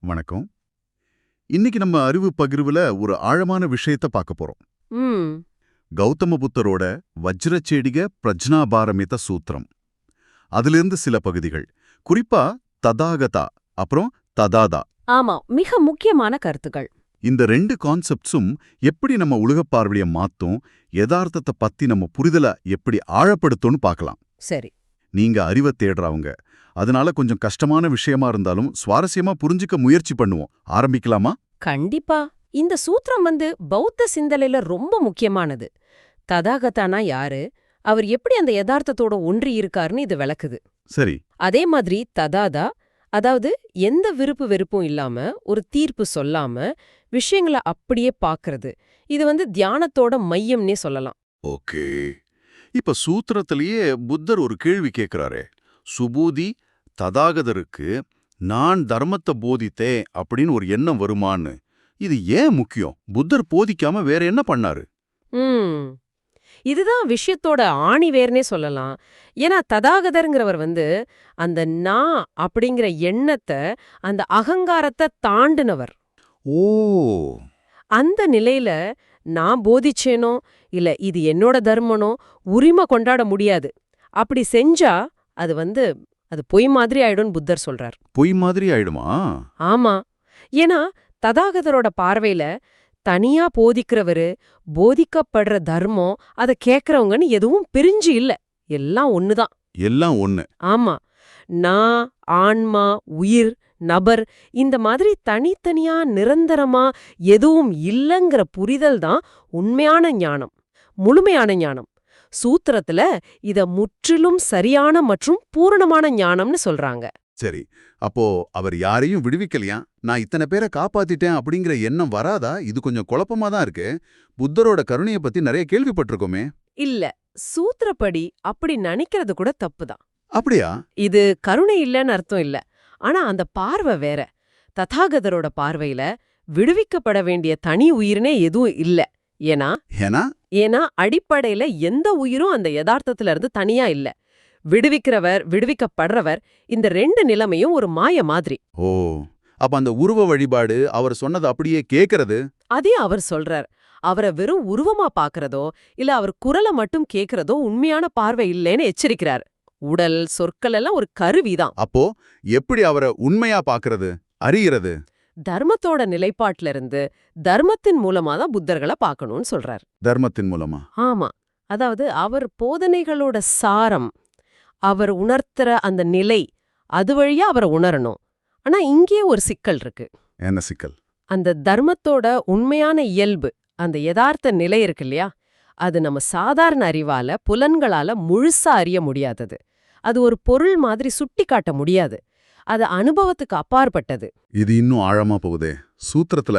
வணக்கம். இன்னைக்கு நம்ம அறிவு பகிர்வுல ஒரு ஆழமான விஷயத்த பார்க்க போறோம். கௌதம புத்தரோட வஜ்ரச்சேடிக பிரஜ்னாபாரமித சூத்திரம். அதிலிருந்து சில பகுதிகள். குறிப்பா ததாகதா அப்புறம் ததாதா. ஆமா மிக முக்கியமான கருத்துக்கள். இந்த ரெண்டு கான்செப்ட்ஸும் எப்படி நம்ம உலகப் பார்வைய மாத்தும் யதார்த்தத்தை பத்தி நம்ம புரிதலை எப்படி ஆழப்படுத்தும்னு பார்க்கலாம். சரி. நீங்க அறிவை தேடுறவங்க அதனால கொஞ்சம் கஷ்டமான விஷயமா இருந்தாலும் சுவாரஸ்யமா புரிஞ்சுக்க முயற்சி பண்ணுவோம். ஆரம்பிக்கலாமா? கண்டிப்பா. இந்த சூத்திரம் வந்து பௌத்த சிந்தனையில ரொம்ப முக்கியமானது. ததாகதானா யாரு? அவர் எப்படி அந்த யதார்த்தத்தோட ஒன்றி இருக்காருன்னு இது விளக்குது. சரி. அதே மாதிரி ததாதா அதாவது எந்த விருப்பு வெறுப்பும் இல்லாம ஒரு தீர்ப்பு சொல்லாம விஷயங்களை அப்படியே பார்க்கறது இது வந்து தியானத்தோட மையம்னே சொல்லலாம். ஓகே. இப்ப சூத்திரத்திலேயே புத்தர் ஒரு கேள்வி கேட்கிறாரே சுபூதி ததாகதருக்கு நான் தர்மத்தை போதித்தேன் அப்படின்னு ஒரு எண்ணம் வருமான்னு. இது ஏன் முக்கியம்? புத்தர் போதிக்காம வேற என்ன பண்ணாரு? இதுதான் விஷயத்தோட ஆணிவேர்னே சொல்லலாம். ஏன்னா ததாகதருங்கிறவர் வந்து அந்த நான் அப்படிங்கிற எண்ணத்தை அந்த அகங்காரத்தை தாண்டினவர். ஓ. அந்த நிலையில நான் போதிச்சேனோ இல்ல இது என்னோட தர்மனோ உரிமை கொண்டாட முடியாது. அப்படி செஞ்சா அது வந்து அது பொய் மாதிரி ஆயிடும்னு புத்தர் சொல்றார். பொய் மாதிரி ஆயிடுமா? ஆமா. ஏன்னா ததாகதரோட பார்வையில தனியா போதிக்கிறவரு போதிக்கப்படுற தர்மம் அத கேக்குறவங்கன்னு எதுவும் பிரிஞ்சு இல்ல. எல்லாம் ஒண்ணுதான். எல்லாம் ஒண்ணு. ஆமா. நான் ஆன்மா உயிர் நபர் இந்த மாதிரி தனித்தனியா நிரந்தரமா எதுவும் இல்லங்கிற புரிதல் தான் உண்மையான ஞானம் முழுமையான ஞானம். சூத்திரத்துல இத முற்றிலும் சரியான மற்றும் பூரணமான ஞானம்னு சொல்றாங்க. சரி அப்போ அவர் யாரையும் விடுவிக்கலையா? நான் இத்தனை பேரை காப்பாத்திட்டேன் அப்படிங்கிற எண்ணம் வராதா? இது கொஞ்சம் குழப்பமா தான் இருக்கு. புத்தரோட கருணையை பத்தி நிறைய கேள்விப்பட்டிருக்கோமே. இல்ல சூத்திரப்படி அப்படி நினைக்கிறது கூட தப்புதான். அப்படியா? இது கருணை இல்லைன்னு அர்த்தம் இல்ல. ஆனா அந்த பார்வை வேற. ததாகதரோட பார்வையில விடுவிக்கப்பட வேண்டிய தனி உயிர்னே எதுவும் இல்ல. ஏன்னா ஏன்னா? ஏன்னா அடிப்படையில எந்த உயிரும் அந்த யதார்த்தத்துல இருந்து தனியா இல்ல. விடுவிக்கிறவர் விடுவிக்கப்படுறவர் இந்த ரெண்டு நிலைமையும் ஒரு மாய மாதிரி. ஓ அப்ப அந்த உருவ வழிபாடு அவர் சொன்னது அப்படியே கேக்குறது? அதே அவர் சொல்றார். அவரை வெறும் உருவமா பாக்குறதோ இல்ல அவர் குரலை மட்டும் கேக்குறதோ உண்மையான பார்வை இல்லைன்னு எச்சரிக்கிறார். உடல் சொற்கள் எல்லாம் ஒரு கருவிதான். அப்போ எப்படி அவரை உண்மையா பாக்குறது அறியறது தர்மத்தோட நிலைப்பாட்டுல இருந்து தர்மத்தின் மூலமா தான் புத்தர்களை பார்க்கணும்னு சொல்றார். தர்மத்தின் மூலமா? ஆமா. அதாவது அவர் போதனைகளோட சாரம் அவர் உணர்த்துற அந்த நிலை அது வழியா அவரை உணரணும். ஆனா இங்கே ஒரு சிக்கல் இருக்கு. என்ன சிக்கல்? அந்த தர்மத்தோட உண்மையான இயல்பு அந்த யதார்த்த நிலை இருக்கு இல்லையா? அது நம்ம சாதாரண அறிவால புலன்களால முழுசா அறிய முடியாதது. அது ஒரு பொருள் மாதிரி சுட்டி காட்ட முடியாது. அது அனுபவத்துக்கு அப்பாற்பட்டது. இது இன்னும் ஆழமா போகுதே. சூத்திரத்துல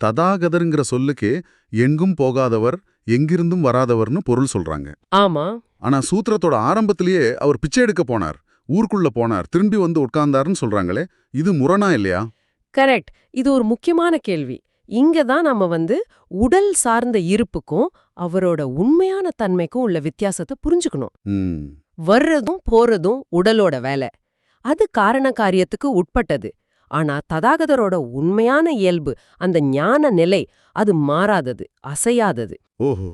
ததாகதருங்கிற சொல்லுக்கே எங்கும் போகாதவர் எங்கிருந்தும் வராதவர்னு பொருள் சொல்றாங்க. ஆமா. ஆனா சூத்திரத்தோட ஆரம்பத்திலேயே அவர் பிச்சை எடுக்க போனார். ஊருக்குள்ள போனார். திரும்பி வந்து உட்கார்ந்தாருன்னு சொல்றாங்களே இது முரணா இல்லையா? கரெக்ட். இது ஒரு முக்கியமான கேள்வி. இங்க தான் நம்ம வந்து உடல் சார்ந்த இருப்புக்கும் அவரோட உண்மையான தன்மைக்கும் உள்ள வித்தியாசத்தை புரிஞ்சுக்கணும். வர்றதும் போறதும் உடலோட வேலை. அது காரண காரியத்துக்கு உட்பட்டது. ஆனா ததாகதரோட உண்மையான இயல்பு அந்த ஞான நிலை அது மாறாதது அசையாதது. ஓஹோ.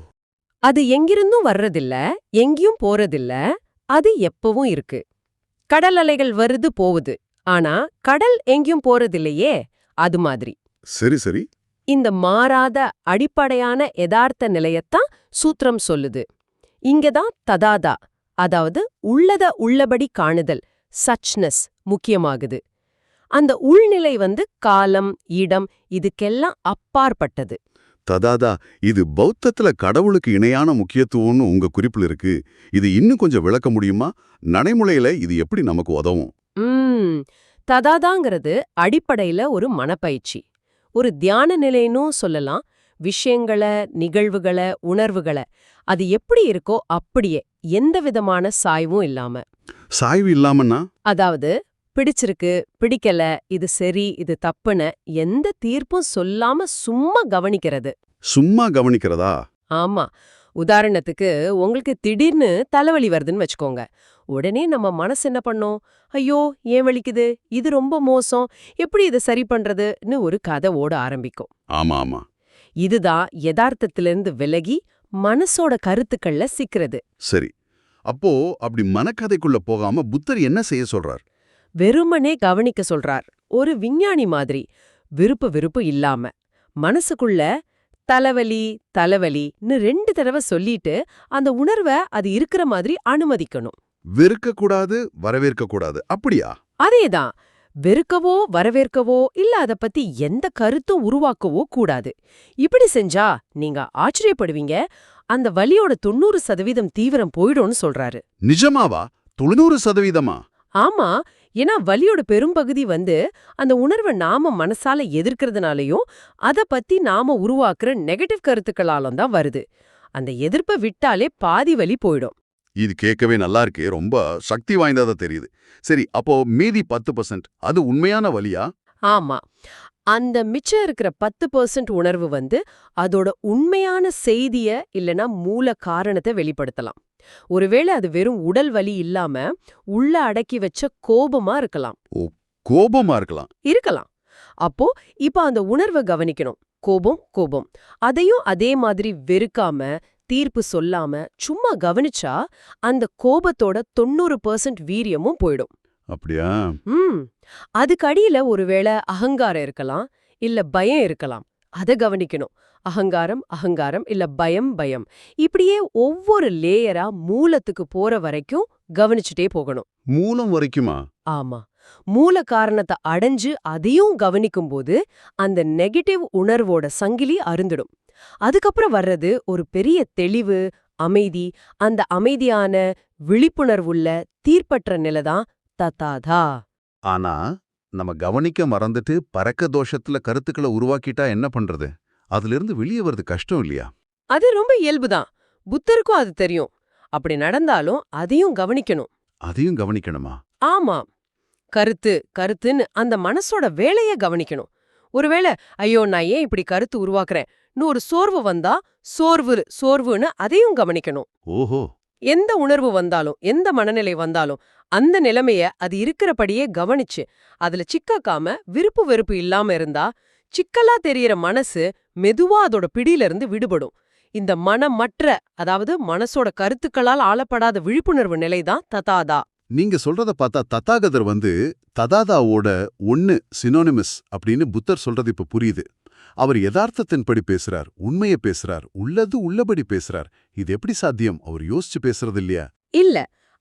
அது எங்கிருந்தும் வர்றதில்ல எங்கேயும் போறதில்ல அது எப்பவும் இருக்கு. கடல் அலைகள் வருது போகுது ஆனா கடல் எங்கேயும் போறதில்லையே அது மாதிரி. சரி சரி. இந்த மாறாத அடிப்படையான யதார்த்த நிலையத்தான் சூத்திரம் சொல்லுது. இங்கதான் ததாதா அதாவது உள்ளத உள்ளபடி காணுதல் சச்னஸ் முக்கியமாகுது. அந்த உள்நிலை வந்து காலம் இடம் இதுக்கெல்லாம் அப்பாற்பட்டது. ததாதா இது பௌத்தத்துல கடவுளுக்கு இணையான முக்கியத்துவம்னு உங்க குறிப்புல இருக்கு. இது இன்னும் கொஞ்சம் விளக்க முடியுமா? நடைமுறையில இது எப்படி நமக்கு உதவும்? ததாதாங்கிறது அடிப்படையில ஒரு மனப்பயிற்சி. ஒரு தியான நிலைன்னும் சொல்லலாம். விஷயங்களை நிகழ்வுகளை உணர்வுகளை. அது எப்படி இருக்கோ அப்படியே எந்த விதமான சாய்வும் இல்லாம. சாய்வு இல்லாமன்னா? அதாவது பிடிச்சிருக்கு பிடிக்கல இது சரி இது தப்புன்னு எந்த தீர்ப்பும் சொல்லாம சும்மா கவனிக்கிறது. சும்மா கவனிக்கிறதா? ஆமா. உதாரணத்துக்கு உங்களுக்கு திடீர்னு தலைவலி வருதுன்னு வச்சுக்கோங்க. உடனே நம்ம மனசு என்ன பண்ணும்? ஐயோ ஏன் வலிக்குது? இது ரொம்ப மோசம். எப்படி இதை சரி பண்றதுன்னு ஒரு கதை ஓட ஆரம்பிக்கும். ஆமா ஆமா. இதுதான் யதார்த்தத்திலிருந்து விலகி மனசோட கருத்துக்கள்ல சிக்கிறது. சரி. அப்போ அப்படி மனக்கதைக்குள்ள போகாம புத்தர் என்ன செய்ய சொல்றார்? வெறுமனே கவனிக்க சொல்றார். ஒரு விஞ்ஞானி மாதிரி விருப்பு விருப்பு இல்லாம மனசுக்குள்ள தலைவலி தலைவலின்னு ரெண்டு தடவை சொல்லிட்டு அந்த உணர்வை அது இருக்கிற மாதிரி அனுமதிக்கணும். வெறுக்க கூடாது வரவேற்க கூடாது அப்படியா? அதேதான். வெறுக்கவோ வரவேற்கவோ இல்ல அத பத்தி எந்த கருத்தும் உருவாக்கவோ கூடாது. இப்படி செஞ்சா நீங்க ஆச்சரியப்படுவீங்க. அந்த வலியோட தொண்ணூறு சதவீதம் தீவிரம் போயிடும்னு சொல்றாரு. நிஜமாவா? தொண்ணூறு சதவீதமா? ஆமா. ஏன்னா வலியோட பெரும்பகுதி வந்து அந்த உணர்வை நாம மனசால எதிர்க்கிறதுனாலயும் அத பத்தி நாம உருவாக்குற நெகட்டிவ் கருத்துக்களாலும் தான் வருது. அந்த எதிர்ப்பை விட்டாலே பாதி வலி போயிடும். இது கேட்கவே நல்லா இருக்கே. ரொம்ப சக்தி வாய்ந்ததா தெரியுது. சரி அப்போ மீதி பத்து பர்சன்ட் அது உண்மையான வலியா? ஆமா. அந்த மிச்சம் இருக்கிற பத்து பர்சன்ட் உணர்வு வந்து அதோட உண்மையான செய்திய இல்லனா மூல காரணத்தை வெளிப்படுத்தலாம். ஒருவேளை அது வெறும் உடல் வலி இல்லாம உள்ள அடக்கி வச்ச கோபமா இருக்கலாம். கோபமா இருக்கலாம். இருக்கலாம். அப்போ இப்ப அந்த உணர்வை கவனிக்கணும். கோபம் கோபம். அதையும் அதே மாதிரி வெறுக்காம தீர்ப்பு சொல்லாம சும்மா கவனிச்சா அந்த கோபத்தோட தொண்ணூறு பர்சன்ட் வீரியமும் போயிடும். அப்படியா? ம். அதுக்கு அடியில ஒருவேளை அகங்காரம் இருக்கலாம் இல்ல பயம் இருக்கலாம். அத கவனிக்கணும். அகங்காரம் அகங்காரம் இல்ல பயம் பயம். இப்படியே ஒவ்வொரு லேயரா மூலத்துக்கு போற வரைக்கும் கவனிச்சுட்டே போகணும். மூலம் வரைக்குமா? ஆமா. மூல காரணத்தை அடைஞ்சு அதையும் கவனிக்கும்போது அந்த நெகட்டிவ் உணர்வோட சங்கிலி அருந்துடும். அதுக்கப்புறம் வர்றது ஒரு பெரிய தெளிவு அமைதி. அந்த அமைதியான விழிப்புணர்வுள்ள தீர்ப்பற்ற நிலைதான் தத்தாதா? ஆனா நம்ம கவனிக்க மறந்துட்டு பறக்க தோஷத்துல கருத்துக்களை உருவாக்கிட்டா என்ன பண்றது? அதுல இருந்து வெளியே வருது கஷ்டம் இல்லையா? அது ரொம்ப இயல்புதான். புத்தருக்கும் அது தெரியும். அப்படி நடந்தாலும் அதையும் கவனிக்கணும். அதையும் கவனிக்கணுமா? ஆமா. கருத்து கருத்துன்னு அந்த மனசோட வேலைய கவனிக்கணும். ஒருவேளை ஐயோ நான் ஏன் இப்படி கருத்து உருவாக்குறேன்னு ஒரு சோர்வு வந்தா சோர்வு சோர்வுன்னு அதையும் கவனிக்கணும். ஓஹோ. எந்த உணர்வு வந்தாலும் எந்த மனநிலை வந்தாலும் அந்த நிலைமைய அது இருக்கிறபடியே கவனிச்சு அதுல சிக்காக்காம விருப்பு வெறுப்பு இல்லாம இருந்தா சிக்கலா தெரியற மனசு மெதுவா அதோட பிடியில இருந்து விடுபடும். இந்த மனமற்ற அதாவது மனசோட கருத்துக்களால் ஆளப்படாத விழிப்புணர்வு நிலைதான் ததாதா. நீங்க சொல்றத பார்த்தா தத்தாகதர் வந்து ததாதாவோட ஒன்னு சினோனிமஸ் அப்படின்னு புத்தர் சொல்றது இப்ப புரியுது. அவர் யதார்த்தத்தின்படி பேசுறார் உண்மைய பேசுறார் உள்ளது உள்ளபடி பேசுறார். இது எப்படி சாத்தியம்? அவர் யோசிச்சு பேசுறது இல்லையா? இல்ல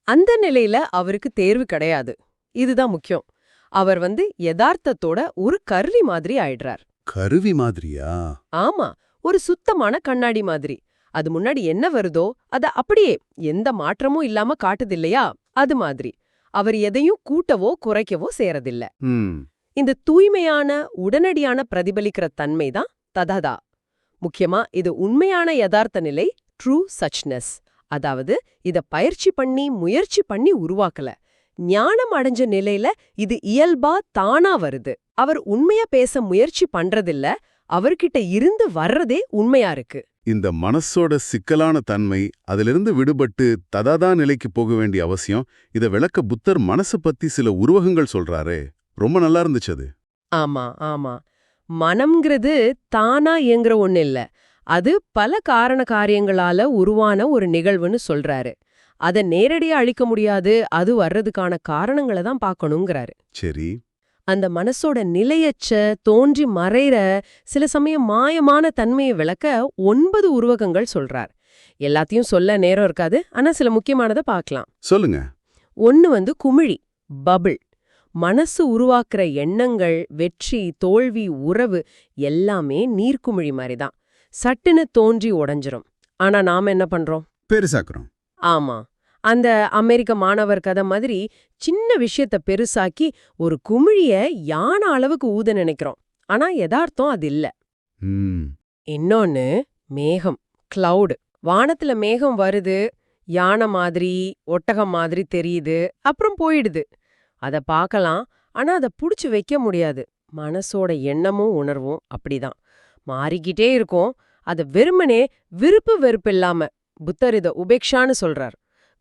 அந்த நிலையில அவருக்கு தேர்வு கிடையாது. இதுதான் முக்கியம். அவர் வந்து யதார்த்தத்தோட ஒரு கருவி மாதிரி ஆயிடுறார். கருவி மாதிரியா? ஆமா ஒரு சுத்தமான கண்ணாடி மாதிரி. அது முன்னாடி என்ன வருதோ அத அப்படியே எந்த மாற்றமும் இல்லாம காட்டுது இல்லையா? அது மாதிரி. அவர் எதையும் கூட்டவோ குறைக்கவோ செய்யறதில்ல ம். இந்த தூய்மையான உடனடியான பிரதிபலிக்கிற தன்மை தான் தததா. முக்கியமா இது உண்மையான யதார்த்த நிலை ட்ரூ சச்னஸ் அதாவது இத பயிற்சி பண்ணி முயற்சி பண்ணி உருவாக்கல. ஞானம் அடைஞ்ச நிலையில இது இயல்பா தானா வருது. அவர் உண்மையா பேச முயற்சி பண்றதில்ல அவர்கிட்ட இருந்து வர்றதே உண்மையா இருக்கு. இந்த மனசோட சிக்கலான தன்மை அதிலிருந்து விடுபட்டு ததாதா நிலைக்கு போக வேண்டிய அவசியம் இத விளக்க புத்தர் மனசு பத்தி சில உருவகங்கள் சொல்றாரு. ரொம்ப நல்லா இருந்துச்சு அது. ஆமா ஆமா. மனம்ங்கிறது தானா இயங்குற ஒண்ணு இல்ல. அது பல காரண காரியங்களால உருவான ஒரு நிகழ்வுன்னு சொல்றாரு. அத நேரடியா அழிக்க முடியாது அது வர்றதுக்கான காரணங்களை தான் பார்க்கணுங்கிறாரு சரி. அந்த மனசோட நிலையச்ச தோன்றி மறைற சில சமயம் மாயமான தன்மையை விளக்க ஒன்பது உருவகங்கள் சொல்றார். எல்லாத்தையும் சொல்ல நேரம் இருக்காது ஆனா சில முக்கியமானதை பார்க்கலாம் சொல்லுங்க. ஒன்னு வந்து குமிழி பபிள் மனசு உருவாக்குற எண்ணங்கள் வெற்றி தோல்வி உறவு எல்லாமே நீர்க்குமிழி மாதிரி தான் சட்டுன்னு தோன்றி உடைஞ்சிரும். ஆனா நாம என்ன பண்றோம்? பெருசாக்குறோம். ஆமா. அந்த அமெரிக்க மாணவர் கதை மாதிரி சின்ன விஷயத்த பெருசாக்கி ஒரு குமிழிய யானை அளவுக்கு ஊத நினைக்கிறோம். ஆனா யதார்த்தம் அது இல்ல. இன்னொன்னு மேகம் கிளவுடு வானத்துல மேகம் வருது யானை மாதிரி ஒட்டகம் மாதிரி தெரியுது அப்புறம் போயிடுது. அத பார்க்கலாம் ஆனா அத புடிச்சு வைக்க முடியாது. மனசோட எண்ணமும் உணர்வும் அப்படிதான். மாறிக்கிட்டே இருக்கும். அத வெறுமனே விருப்பு வெறுப்பு இல்லாம புத்தர் இத உபேக்ஷான்னு சொல்றார்.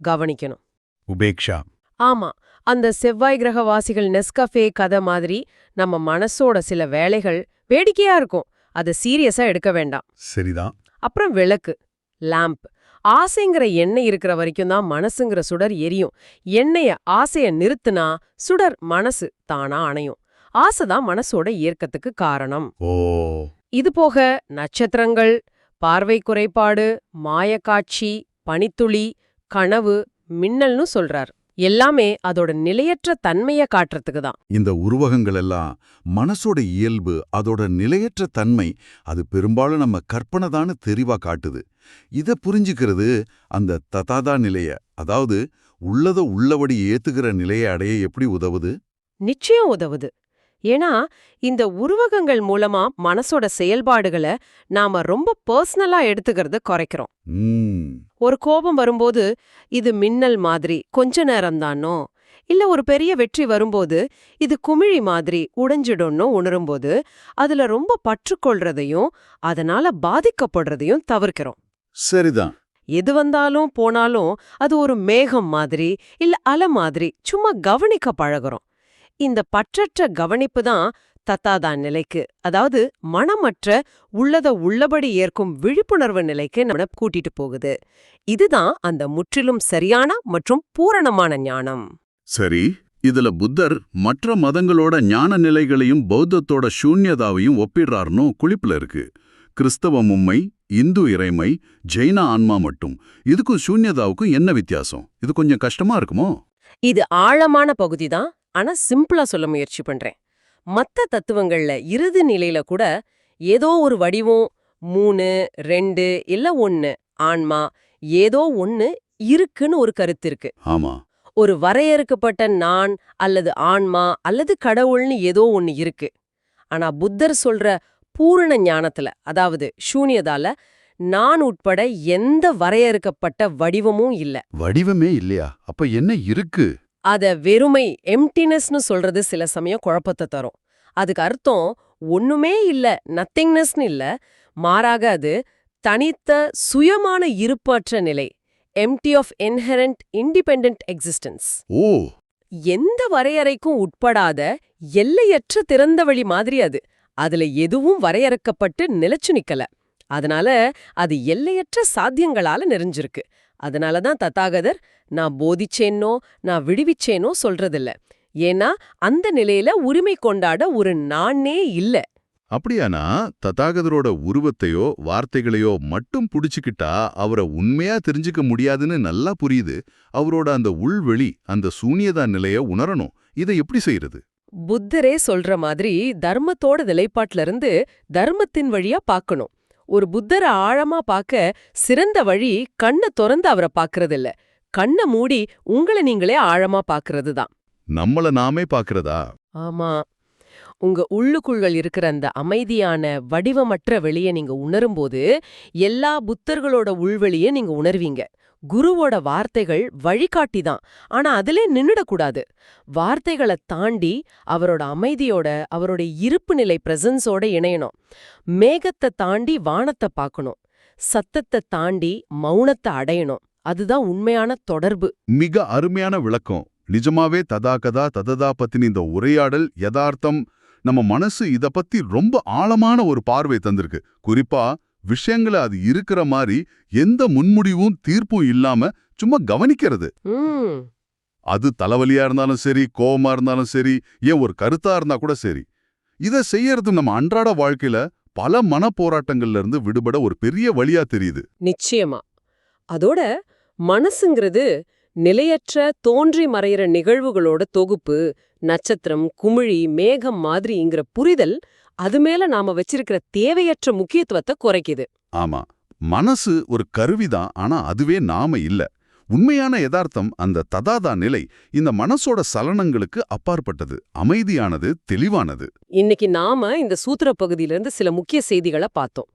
கவனிக்கணும். உபேக்ஷா. ஆமா. அந்த செவ்வாய் கிரகவாசிகள் நெஸ்கஃபே கதை மாதிரி நம்ம மனசோட சில வேலைகள் வேடிக்கையா இருக்கும். அதை சீரியஸா எடுக்க வேண்டாம். சரிதான். அப்புறம் விளக்கு லாம்ப். ஆசைங்கிற எண்ணெய் இருக்கிற வரைக்கும் தான் மனசுங்கிற சுடர் எரியும். எண்ணெய ஆசைய நிறுத்துனா சுடர் மனசு தானா அணையும். ஆசை தான் மனசோட இயக்கத்துக்கு காரணம். இது போக நட்சத்திரங்கள் பார்வை குறைபாடு மாயக்காட்சி பனித்துளி கனவு மின்னல்னு சொல்றார். எல்லாமே அதோட நிலையற்ற தன்மைய காட்டுறதுக்கு தான். இந்த உருவகங்கள் எல்லாம் மனசோட இயல்பு அதோட நிலையற்ற தன்மை அது பெரும்பாலும் நம்ம கற்பனை தான்னு தெரிவா காட்டுது. இத புரிஞ்சுக்கிறது அந்த ததாதா நிலைய அதாவது உள்ளத உள்ளபடி ஏத்துக்கிற நிலையை அடைய எப்படி உதவுது? நிச்சயம் உதவுது. ஏன்னா இந்த உருவகங்கள் மூலமா மனசோட செயல்பாடுகளை நாம ரொம்ப பர்சனலா எடுத்துக்கிறத குறைக்கிறோம். ம். ஒரு கோபம் வரும்போது இது மின்னல் மாதிரி கொஞ்ச நேரம்தானோ இல்ல ஒரு பெரிய வெற்றி வரும்போது இது குமிழி மாதிரி உடைஞ்சிடும்னு உணரும்போது அதுல ரொம்ப பற்றுக்கொள்றதையும் அதனால பாதிக்கப்படுறதையும் தவிர்க்கிறோம். சரிதான். எது வந்தாலும் போனாலும் அது ஒரு மேகம் மாதிரி இல்ல அலை மாதிரி சும்மா கவனிக்க பழகுறோம். இந்த பற்றற்ற கவனிப்பு தான் தத்தாதா நிலைக்கு. அதாவது மனமற்ற உள்ளத உள்ளபடி ஏற்கும் விழிப்புணர்வு நிலைக்கு நம்மள கூட்டிட்டு போகுது. இதுதான் அந்த முற்றிலும் சரியான மற்றும் பூரணமான ஞானம். சரி இதுல புத்தர் மற்ற மதங்களோட ஞான நிலைகளையும் பௌத்தத்தோட சூன்யதாவையும் ஒப்பிடுறாருன்னு குளிப்புல இருக்கு. கிறிஸ்தவ மும்மை இந்து இறைமை ஜெயின ஆன்மா மட்டும். இதுக்கும் சூன்யதாவுக்கும் என்ன வித்தியாசம்? இது கொஞ்சம் கஷ்டமா இருக்குமோ? இது ஆழமான பகுதி தான். ஆனா சிம்பிளா சொல்ல முயற்சி பண்றேன். மத்த தத்துவங்கள்ல இறுதி நிலையில கூட ஏதோ ஒரு வடிவம் மூணு ரெண்டு இல்ல ஒன்னு ஆன்மா ஏதோ ஒன்னு இருக்குன்னு ஒரு கருத்து இருக்கு. ஆமா. ஒரு வரையறுக்கப்பட்ட நான் அல்லது ஆன்மா அல்லது கடவுள்னு ஏதோ ஒன்னு இருக்கு. ஆனா புத்தர் சொல்ற பூரண ஞானத்துல அதாவது சூன்யதால நான் உட்பட எந்த வரையறுக்கப்பட்ட வடிவமும் இல்ல. வடிவமே இல்லையா? அப்ப என்ன இருக்கு? அத வெறுமை எம்டினஸ்னு சொல்றது சில சமயம் குழப்பத்தை தரும். அதுக்கு அர்த்தம் ஒண்ணுமே இல்ல நத்திங்னஸ்னு இல்ல மாறாக அது தனித்த சுயமான இருப்பற்ற நிலை empty of inherent independent existence ஓ! எந்த வரையறைக்கும் உட்படாத எல்லையற்ற திறந்த வழி மாதிரி அது. அதுல எதுவும் வரையறுக்கப்பட்டு நிலைச்சு நிக்கல. அதனால அது எல்லையற்ற சாத்தியங்களால நிறைஞ்சிருக்கு. அதனால தான் தத்தாகதர் நான் போதிச்சேனோ நான் விடுவிச்சேனோ சொல்றதில்ல. ஏன்னா அந்த நிலையில உரிமை கொண்டாட ஒரு நானே இல்ல. அப்படியானா ததாகதரோட உருவத்தையோ வார்த்தைகளையோ மட்டும் புடிச்சுக்கிட்டா அவரை உண்மையா தெரிஞ்சுக்க முடியாதுன்னு நல்லா புரியுது. அவரோட அந்த உள்வெளி அந்த சூனியதா நிலைய உணரணும். இதை எப்படி செய்யறது? புத்தரே சொல்ற மாதிரி தர்மத்தோட நிலைப்பாட்டுல இருந்து தர்மத்தின் வழியா பார்க்கணும். ஒரு புத்தரை ஆழமா பார்க்க சிறந்த வழி கண்ணை திறந்து அவரை பார்க்கறதில்ல. கண்ணை மூடி உங்களை நீங்களே ஆழமா பார்க்கறது தான் நம்மள நாமே பாக்குறதா? ஆமா. உங்க உள்ளுக்குள்கள் இருக்கிற அந்த அமைதியான வடிவமற்ற வெளிய நீங்க உணரும்போது எல்லா புத்தர்களோட உள்வெளிய நீங்க உணர்வீங்க. குருவோட வார்த்தைகள் வழிகாட்டி தான் ஆனா அதிலே நின்னுடக்கூடாது. வார்த்தைகளை தாண்டி அவரோட அமைதியோட அவரோட இருப்பு நிலை பிரசன்ஸோட இணையணும். மேகத்தை தாண்டி வானத்தை பார்க்கணும் சத்தத்தை தாண்டி மௌனத்தை அடையணும். அதுதான் உண்மையான தொடர்பு. மிக அருமையான விளக்கம். நிஜமாவே ததாகதா தததா பத்தின இந்த உரையாடல் யதார்த்தம் நம்ம மனசு இத பத்தி ரொம்ப ஆழமான ஒரு பார்வை தந்திருக்கு. குறிப்பா விஷயங்களை அது இருக்கிற மாதிரி எந்த முன்முடிவும் தீர்ப்பும் இல்லாம சும்மா கவனிக்கிறது. அது தலைவலியா இருந்தாலும் சரி கோவமா இருந்தாலும் சரி ஏன் ஒரு கருத்தா இருந்தா கூட சரி. இத செய்யறது நம்ம அன்றாட வாழ்க்கையில பல மன போராட்டங்கள்ல இருந்து விடுபட ஒரு பெரிய வழியா தெரியுது. நிச்சயமா. அதோட மனசுங்கிறது நிலையற்ற தோன்றி மறையிற நிகழ்வுகளோட தொகுப்பு நட்சத்திரம் குமிழி மேகம் மாதிரிங்கிற புரிதல் அது மேல நாம வச்சிருக்கிற தேவையற்ற முக்கியத்துவத்தை குறைக்குது. ஆமா. மனசு ஒரு கருவிதான் ஆனா அதுவே நாம இல்ல. உண்மையான யதார்த்தம் அந்த ததாதா நிலை இந்த மனசோட சலனங்களுக்கு அப்பாற்பட்டது அமைதியானது தெளிவானது. இன்னைக்கு நாம இந்த சூத்திர பகுதியிலிருந்து சில முக்கிய செய்திகளை பார்த்தோம்.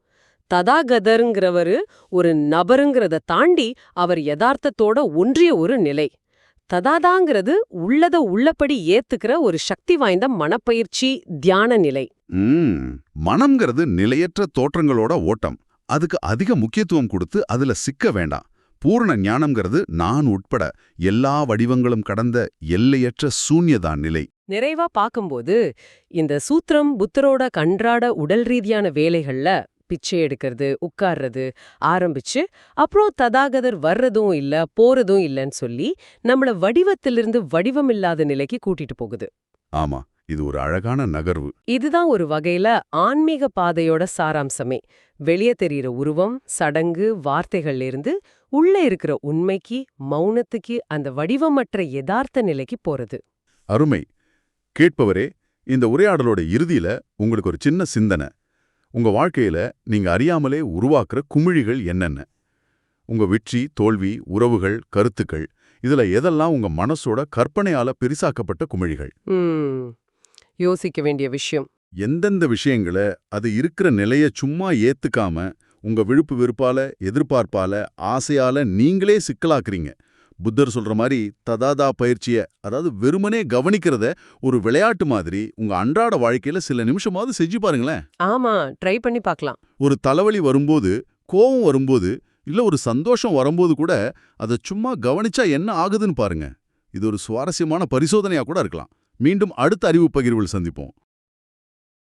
ததாகதருங்கிறவரு ஒரு நபருங்கிறத தாண்டி அவர் யதார்த்தத்தோட ஒன்றிய ஒரு நிலை. ததாதாங்கிறது உள்ளத உள்ளபடி ஏத்துக்கிற ஒரு சக்தி வாய்ந்த மனப்பயிற்சி தியான நிலை. மனம்ங்கிறது நிலையற்ற தோற்றங்களோட ஓட்டம். அதுக்கு அதிக முக்கியத்துவம் கொடுத்து அதுல சிக்க வேண்டாம். பூரண ஞானம்ங்கிறது நான் உட்பட எல்லா வடிவங்களும் கடந்த எல்லையற்ற சூன்யதான் நிலை. நிறைவா பார்க்கும்போது இந்த சூத்திரம் புத்தரோட கன்றாட உடல் ரீதியான வேலைகள்ல பிச்சை எடுக்கிறது உட்கார்றது ஆரம்பிச்சு அப்புறம் ததாகதர் வர்றதும் இல்ல போறதும் இல்லைன்னு சொல்லி நம்மள வடிவத்திலிருந்து வடிவமில்லாத நிலைக்கு கூட்டிட்டு போகுது. ஆமா இது ஒரு அழகான நகர்வு. இதுதான் ஒரு வகையில ஆன்மீக பாதையோட சாராம்சமே. வெளியே தெரியிற உருவம் சடங்கு வார்த்தைகள்ல இருந்து உள்ள இருக்கிற உண்மைக்கு மௌனத்துக்கு அந்த வடிவமற்ற யதார்த்த நிலைக்கு போறது. அருமை. கேட்பவரே இந்த உரையாடலோட இறுதியில உங்களுக்கு ஒரு சின்ன சிந்தனை. உங்க வாழ்க்கையில நீங்க அறியாமலே உருவாக்குற குமிழிகள் என்னென்ன? உங்க வெற்றி தோல்வி உறவுகள் கருத்துக்கள் இதுல எதெல்லாம் உங்க மனசோட கற்பனையால பெரிசாக்கப்பட்ட குமிழிகள்? யோசிக்க வேண்டிய விஷயம். எந்தெந்த விஷயங்களை அது இருக்கிற நிலைய சும்மா ஏத்துக்காம உங்க விழுப்பு வெறுப்பால எதிர்பார்ப்பால ஆசையால நீங்களே சிக்கலாக்குறீங்க. புத்தர் சொல்ற மாதிரி ததாதா பயிற்சிய அதாவது வெறுமனே கவனிக்கிறத ஒரு விளையாட்டு மாதிரி உங்க அன்றாட வாழ்க்கையில சில நிமிஷமாவது செஞ்சு பாருங்களேன். ஆமா ட்ரை பண்ணி பார்க்கலாம். ஒரு தலைவலி வரும்போது கோவம் வரும்போது இல்ல ஒரு சந்தோஷம் வரும்போது கூட அதை சும்மா கவனிச்சா என்ன ஆகுதுன்னு பாருங்க. இது ஒரு சுவாரஸ்யமான பரிசோதனையா கூட இருக்கலாம். மீண்டும் அடுத்த அறிவு பகிர்வில் சந்திப்போம்.